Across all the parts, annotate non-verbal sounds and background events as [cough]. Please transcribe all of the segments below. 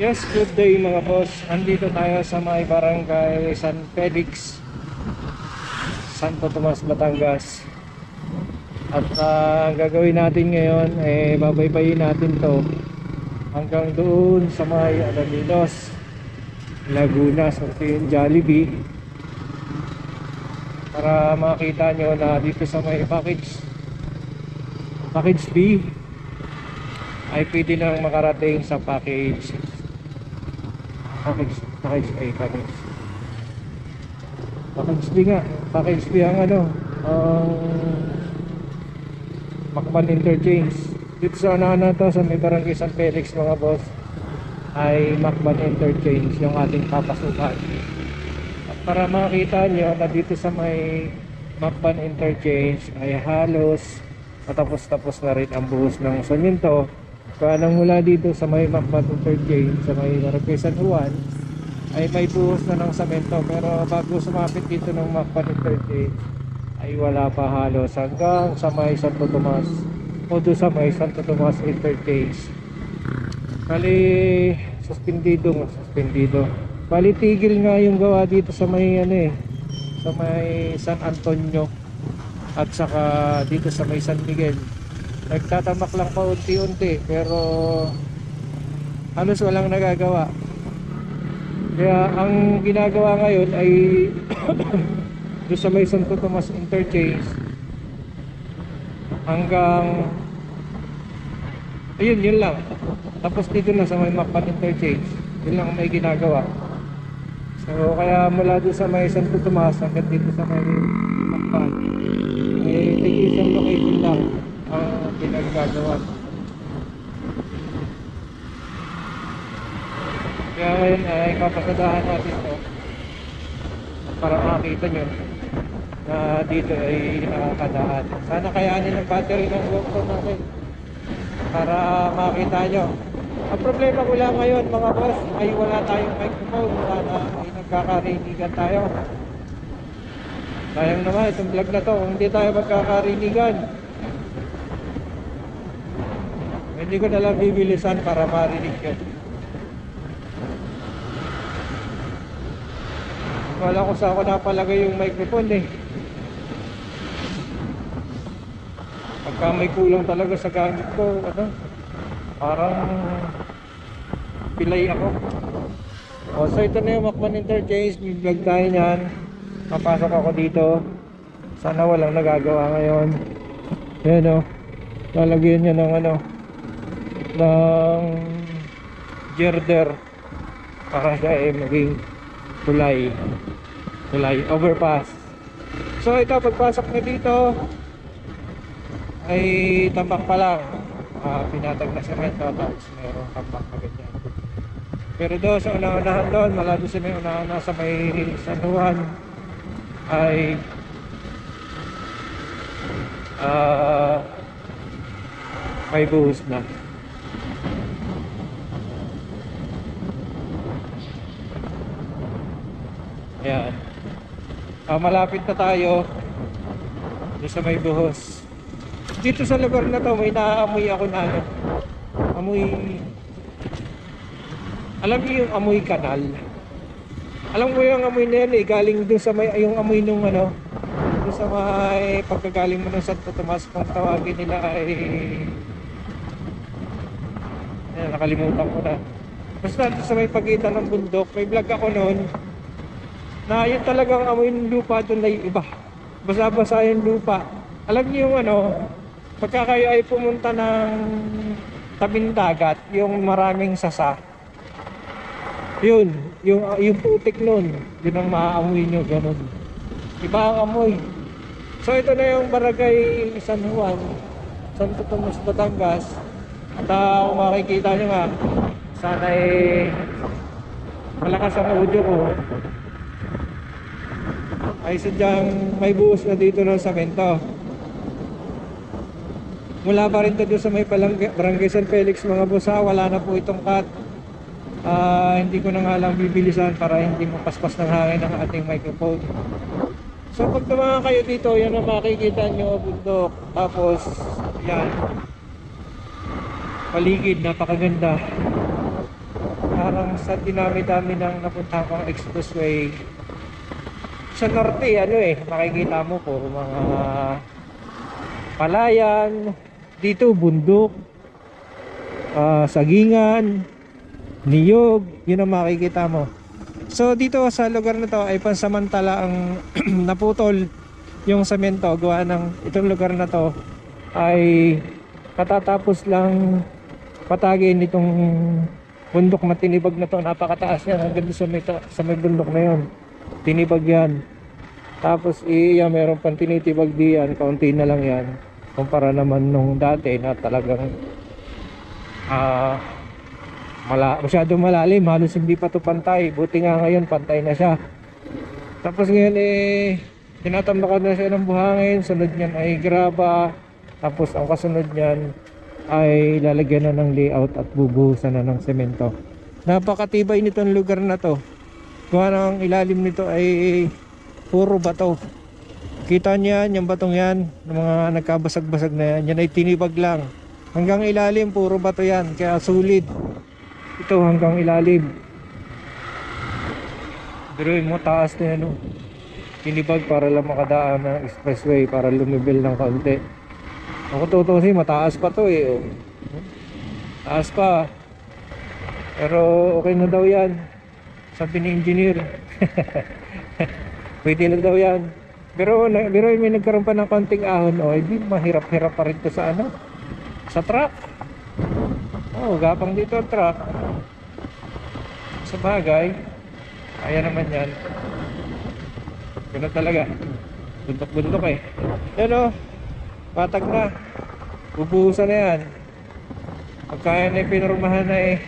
Yes, good day mga boss. Andito tayo sa may barangay San Felix, Santo Tomas, Batangas. At ah, ang gagawin natin ngayon, eh, babaybayin natin to hanggang doon sa may Alaminos, Laguna, sa Jollibee. Para makita nyo na dito sa may package, package B, ay pwede nang makarating sa package package package A package. Package B nga package B ang ano ang Macban Interchange. Dito sa unahan na to sa may barangay San Felix mga boss ay Macban Interchange yung ating papasukan. At para makita nyo na dito sa may Macban Interchange ay halos matapos-tapos na rin ang buhos ng semento kaya nang mula dito sa may Macban Interchange sa may Barangay San Juan ay may buhos na ng semento pero bago sumapit dito ng Macban Interchange ay wala pa halos hanggang sa may Santo Tomas o doon sa may Santo Tomas Interchange Bali, suspendido nga, suspendido. Bali, tigil nga yung gawa dito sa may ano eh, sa may San Antonio at saka dito sa may San Miguel. Nagtatamak lang pa unti-unti pero halos walang nagagawa. Kaya ang ginagawa ngayon ay [coughs] doon sa may Santo Tomas Interchange hanggang ayun yun lang. Tapos dito na sa may Macban Interchange yun lang ang may ginagawa. So kaya mula doon sa may Santo Tomas hanggang dito sa may Macban eh tig isang location lang. Ang pinagagawa kaya ngayon ay kapasadahan natin to para makita nyo na dito ay nakakadaan. Sana kayanin ang battery ng GoPro natin para makita nyo. Ang problema ko lang ngayon mga boss ay wala tayong microphone wala ay nagkakarinigan tayo. Sayang naman itong vlog na to kung hindi tayo magkakarinigan hindi ko na lang bibilisan para marinig yun. Wala ko sa ako napalagay yung microphone eh. Pagka may kulang talaga sa gamit ko ano parang pilay ako. O so ito na yung Macman Interchange may tayo nyan papasok ako dito. Sana walang nagagawa ngayon. Yan o lalagyan niya ng ano ng girder para siya ay maging tulay tulay overpass. So ito pagpasok na dito ay tambak pa lang. Uh, pinatag na semento tapos mayroong tambak na ganyan. Pero doon sa una-unahan doon malado sa may unahan na sa may San Juan ay ah may buhos na Ayan. Ah, malapit na tayo doon sa may buhos. Dito sa lugar na to, may naaamoy ako na ano. Amoy... Alam niyo yung amoy kanal? Alam mo yung amoy na yan eh, galing doon sa may, yung amoy nung ano, doon sa may pagkagaling mo ng Santo Tomas, kung tawagin nila ay... Ayan, nakalimutan ko na. Basta doon sa may pagitan ng bundok, may vlog ako noon, na yun talagang amoy ng lupa doon ay iba. Basa-basa yung lupa. Alam niyo yung ano, pagka kayo ay pumunta ng tabing dagat, yung maraming sasa, yun, yung, yung putik nun, yun ang maaamoy nyo, ganun. Iba ang amoy. So ito na yung barangay San Juan, Santo Tomas, Batangas. At uh, kung makikita nyo nga, sana eh, malakas ang audio ko ay sadyang may buhos na dito ng samento mula pa rin to sa may barangay San Felix mga busa wala na po itong cut. Ah, hindi ko na nga lang bibilisan para hindi mapaspas ng hangin ang ating microphone. So pag tumahan kayo dito yan ang makikita nyo bundok. Tapos yan. Paligid napakaganda. Parang sa dinami-dami ng napunta kong expressway sa norte ano eh makikita mo po mga palayan dito bundok ah, sagingan niyog yun ang makikita mo. So dito sa lugar na to ay pansamantala ang [clears throat] naputol yung semento gawa ng itong lugar na to ay katatapos lang patagin itong bundok na tinibag na to. Napakataas yan hanggang sa may, sa may bundok na yon tinibag yan. Tapos iya meron pang tinitibag diyan. Kaunti na lang yan. Kumpara naman nung dati na talagang ah mala, masyado malalim. Halos hindi pa to pantay. Buti nga ngayon pantay na siya. Tapos ngayon eh tinatambakan na siya ng buhangin. Sunod niyan ay graba. Tapos ang kasunod niyan ay lalagyan na ng layout at bubuhusan na ng semento. Napakatibay nitong lugar na to kung ang ilalim nito ay puro bato. Kita niyan yung batong yan ng mga nagkabasag-basag na yan yan ay tinibag lang. Hanggang ilalim puro bato yan kaya sulit. Ito hanggang ilalim. Pero mo taas na yan oh. tinibag para lang makadaan ng expressway para lumibil ng kaunti. Ako tutusin mataas pa to eh oh. taas pa. Pero okay na daw yan sabi ni engineer. [laughs] Pwede lang daw yan. Pero, na- pero may nagkaroon pa ng konting ahon o hindi mahirap-hirap pa rin to sa ano sa truck. Oh gapang dito ang truck. Sa bagay kaya naman yan. Ganun talaga. Bundok-bundok eh. Yan o patag na. Bubuhusan na yan. Pagka yan ay pinurmahan na eh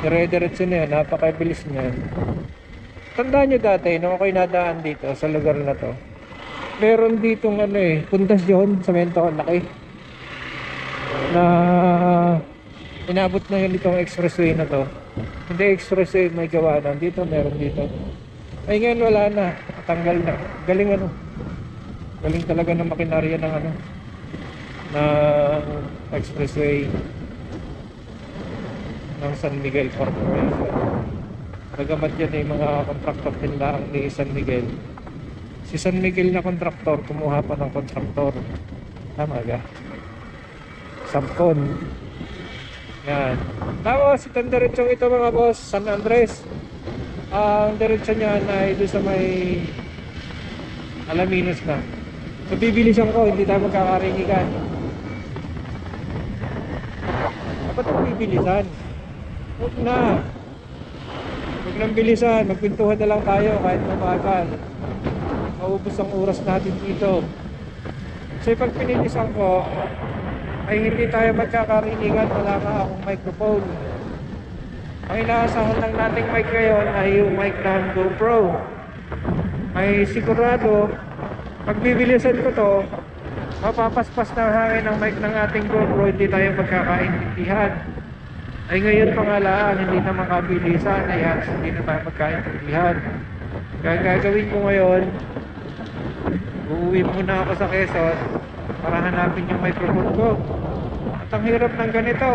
dire-diretso na yan napakabilis niyan tandaan nyo dati nung ako'y nadaan dito sa lugar na to meron ditong ano eh pundasyon semento ang laki. Na inabot na yun itong expressway na to. Hindi expressway may gawa na. Dito meron dito. Ay ngayon wala na. Tanggal na. Galing ano. Galing talaga ng makinarya ng ano ng expressway ng San Miguel Corporation Bagamat yan ay mga kontraktor din lang ni San Miguel. Si San Miguel na kontraktor, kumuha pa ng kontraktor. Tama ga? Sabcon. Yan. Tapos, itong diretsong ito mga boss, San Andres. Ang diretsyo niyan ay doon sa may Alaminos na. So, bibilisan ko, hindi tayo magkakaringigan. Dapat bibilisan. Huwag na. Huwag nang bilisan, magpintuhan na lang tayo kahit mabagal. Maubos ang oras natin dito. So pag pinilisan ko, ay hindi tayo magkakarinigan, wala nga akong microphone. Ang inaasahan lang nating mic ngayon ay yung mic ng GoPro. Ay sigurado, pag bibilisan ko to, mapapaspas ng hangin ang mic ng ating GoPro, hindi tayo magkakaintindihan. Ay ngayon pa nga lang, hindi na makabilisan, ay hindi na tayo magkaintindihan. Kaya gagawin ko ngayon, uuwi muna ako sa Quezon para hanapin yung microphone ko. At ang hirap ng ganito,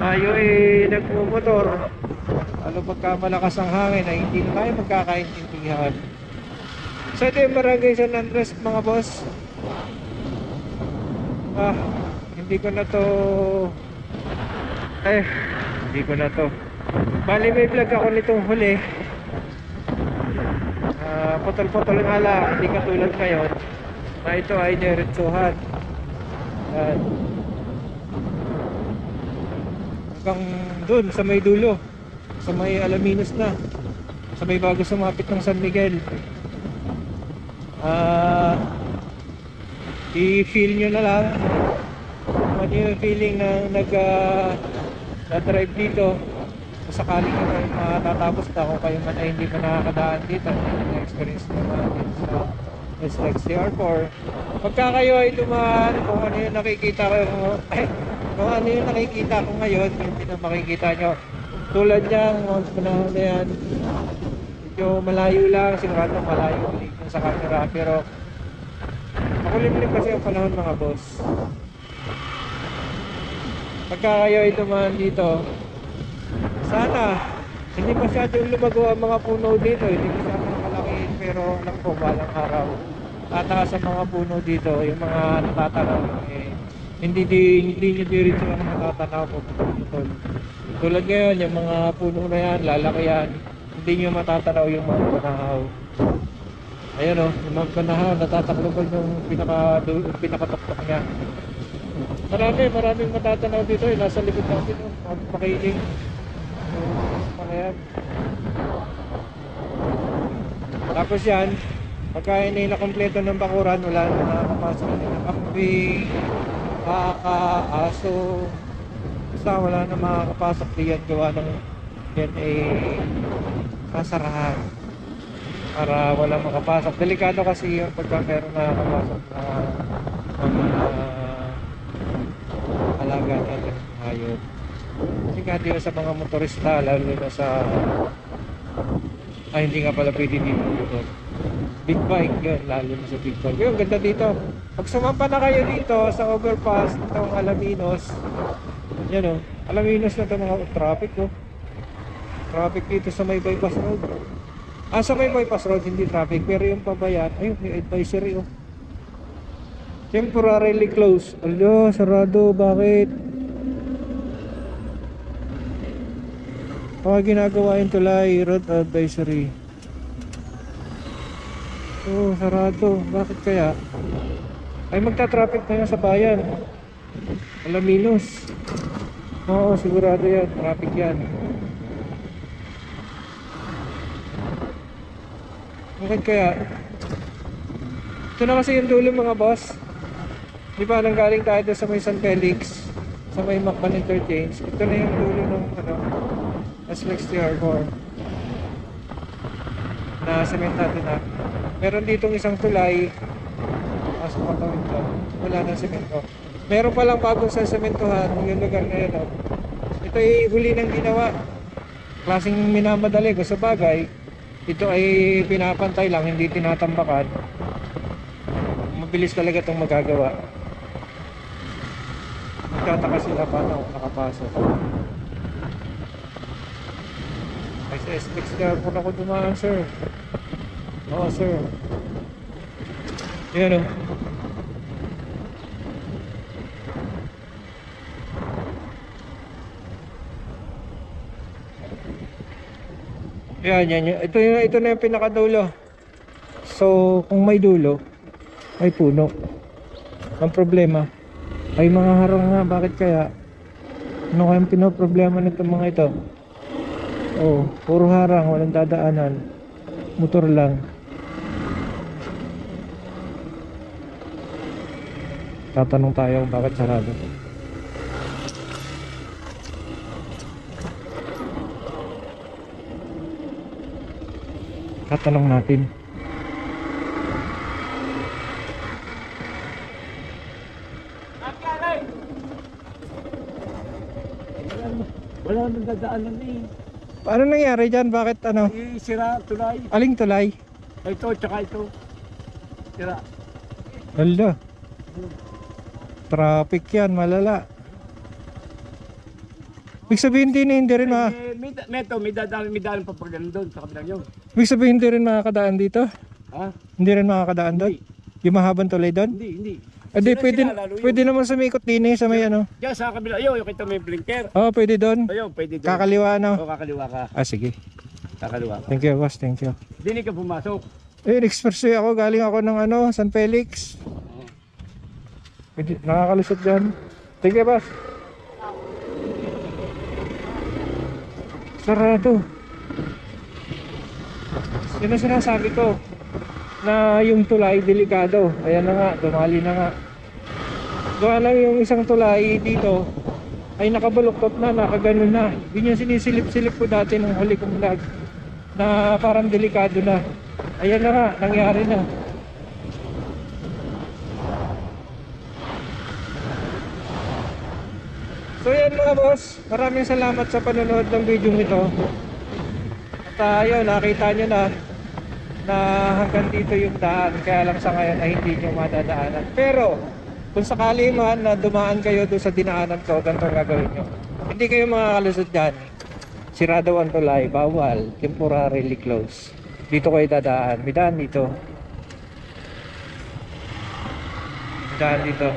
tayo ay nagmumotor, lalo pagka malakas ang hangin ay hindi na tayo magkakaintindihan. So ito yung barangay San Andres mga boss. Ah, hindi ko na to eh, hindi ko na to. Bali may vlog ako nitong huli. Ah, putol-putol nga lang, hindi katulad ngayon. Na ito ay diretsuhan. Yan. Hanggang dun sa may dulo. Sa may Alaminos na. Sa may bago sumapit ng San Miguel. Ah, i-feel nyo na lang ano yung feeling na nag ah, na-drive dito. Kung sakaling uh, matatapos na kung kayo man ay hindi pa nakakadaan dito na-experience nyo natin sa SXCR4 pagka kayo ay dumaan kung ano yung nakikita ko ay, [coughs] kung ano yung nakikita ko ngayon hindi na makikita nyo. Tulad niyan mga panahon na yan medyo malayo lang sigurado malayo ulit sa camera pero makulimlim kasi ang panahon mga boss pagka kayo ay dumaan dito Sana, hindi masyadong lumago ang mga puno dito. Hindi masyadong malakihin pero alam ko balang araw. Tataas ang mga puno dito, yung mga natatanaw. Eh, hindi di, hindi nyo diretso ang natatanaw po. Tulad ngayon, yung mga puno na yan, lalaki yan. Hindi nyo matatanaw yung mga panahaw. Ayan o, yung mga panahaw, natatakloban yung pinaka, pinakatuktok niya. Marami, maraming matatanaw dito eh. Nasa likod natin o, mga pakiling. So, yan. Tapos yan, pagka hindi na kompleto ng bakuran, wala na nakakapasok na ng kambing, baka, aso, basta wala na makakapasok diyan gawa ng yan ay sasarahan para wala makapasok. Delikado kasi yung pagka meron na nakapasok na mga alaga natin hayop. Kasi nga sa mga motorista, lalo na sa ay hindi nga pala pwede dito dito. Big bike yun, lalo na sa big bike. Yun, ganda dito. Pag sumampa na kayo dito sa overpass, itong Alaminos, yan o, Alaminos na ito mga traffic o. Traffic dito sa may bypass road. Ah, sa may bypass road, hindi traffic. Pero yung pabayan, ayun, may advisory o. Temporarily closed. Alo, sarado. Bakit? Baka ginagawa yung tulay, road advisory. Oh, sarado. Bakit kaya? Ay, magta-traffic na sa bayan. Alaminos. Oo, sigurado yan. Traffic yan. Bakit kaya? Ito na kasi yung dulo mga boss. Di ba nang galing tayo doon sa may San Felix, sa may Macban Interchange. Ito na yung dulo ng ano, SLEX TR4 na sementado na. Meron ditong isang tulay. Pasok pa tawid. Wala na semento. Meron pa lang bagong sa sementohan yung lugar na yun. oh. Ito ay huli ng ginawa. Klaseng minamadali ko sa bagay. Ito ay pinapantay lang, hindi tinatambakan. Mabilis talaga itong magagawa. Magtataka sila paano ako nakapasok. Ay, sa SPX ka po ako dumaan, sir. Oo, sir. Yan o. Yan, yan, yan. Ito, yung, ito na yung pinakadulo. So, kung may dulo, may puno. Ang problema, ay mga harang nga. Bakit kaya? Ano kayang pinoproblema nito mga ito? Oh, puro harang, walang dadaanan. Motor lang. Tatanong tayo bakit sarado. Tatanong natin. Dadaanan eh. Paano nangyari dyan? Bakit ano? Eh, sira, tulay. Aling tulay? Ito, tsaka ito. Sira. Hala. Traffic yan, malala. Ibig sabihin din hindi rin ma Eh, may, may, ito, may dadaan, may daan pa ganun doon, sa kabilang yun. Ibig sabihin hindi rin makakadaan dito? Ha? Hindi rin makakadaan doon? Yung mahabang tulay doon? Hindi, hindi. Hindi, Sila- pwede, sila lalo yun. pwede naman sumikot din eh, sa may ano. Diyan sa kabila, ayun, yung kita may blinker. Oo, pwede doon. Ayun, pwede doon. Kakaliwa ano. O, kakaliwa ka. Ah, sige. Kakaliwa ka. Thank you, boss. Thank you. Hindi ka pumasok. Eh, expressway ako. Galing ako ng ano, San Felix. Pwede, nakakalusot dyan. Thank you, boss. Sarado. Yun ang sinasabi ko. Na yung tulay, delikado. Ayan na nga, dumali na nga. Gawa lang yung isang tulay dito ay nakabaluktot na, nakaganon na. Yun yung sinisilip-silip ko dati nung huli kong vlog na parang delikado na. Ayan na nga, nangyari na. So yan mga boss, maraming salamat sa panonood ng video ito. At ayun, nakita nyo na na hanggang dito yung daan kaya lang sa ngayon ay hindi nyo madadaanan. Pero kung sakali man na dumaan kayo doon sa dinaanan ko, ganito gagawin nyo. Hindi kayo makakalusot dyan. Sirado ang tulay, bawal, temporarily close. Dito kayo dadaan. May daan dito. May daan dito.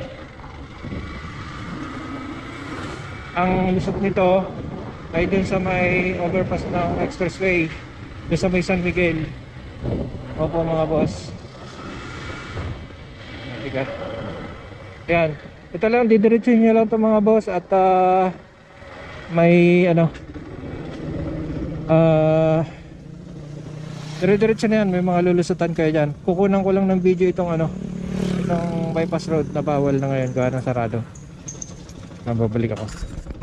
Ang lusot nito ay dun sa may overpass ng expressway. Dun sa may San Miguel. Opo mga boss. Bigat. Yan. Ito lang, didiretsuhin nyo lang ito mga boss at ah, may ano ah dire-diretso na yan, may mga lulusutan kayo dyan. Kukunan ko lang ng video itong ano itong bypass road na bawal na ngayon gawa ng sarado. Babalik ako.